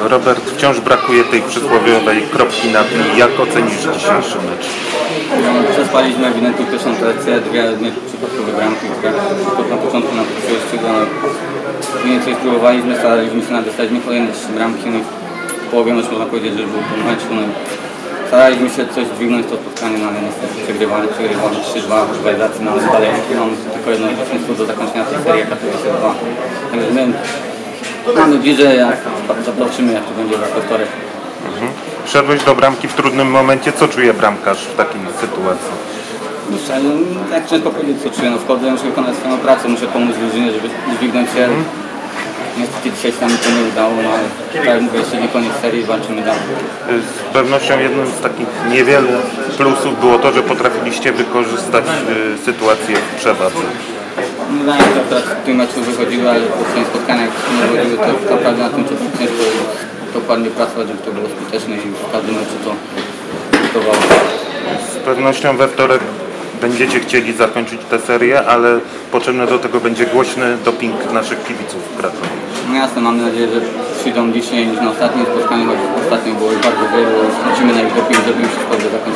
Robert, wciąż brakuje tej przysłowiowej kropki na i. Jak ocenisz dzisiejszy mecz? Przespaliśmy ewidentnie pierwszą tercję, dwie dwie przypadkowe bramki, które na początku nam skrzydła. No, mniej więcej spróbowaliśmy, staraliśmy się nadostać nie kolejne bramki, no w połowie meczu można powiedzieć, że był po meczu. No, staraliśmy się coś dźwignąć to spotkanie, no ale niestety przegrywali, przegrywali 3-2 w rywalizacji, no ale dalej mam tylko jedno zwycięstwo do zakończenia tej serii, jaka to jest 2. Także my mamy bliżej, jak zobaczymy jak to będzie we wtorek. Wszedłeś do bramki w trudnym momencie. Co czuje bramkarz w takiej sytuacji? No, no, jak ciężko powiedzieć co czuję, no wchodzę, muszę wykonać swoją pracę, muszę pomóc drużynie, żeby dźwignąć się. Niestety dzisiaj się nam to nie udało, no ale tak jak mówię, jeszcze nie koniec serii, walczymy dalej. Z pewnością jednym z takich niewielu plusów było to, że potrafiliście wykorzystać y, sytuację w przewadze. Mi się, że akurat w tym meczu wychodziły, ale po swoim spotkaniach nie wychodziły, to naprawdę na tym trzeba ciężko dokładnie pracować, żeby to było skuteczne i w każdym meczu to gotowało. Z pewnością we wtorek będziecie chcieli zakończyć tę serię, ale potrzebny do tego będzie głośny doping naszych kibiców w Krakowie. No jasne, mamy nadzieję, że przyjdą liczniej niż na ostatnim spotkaniu, choć ostatnio było ich bardzo wielu. Liczymy na ich doping, żeby wszystko do zakończenia.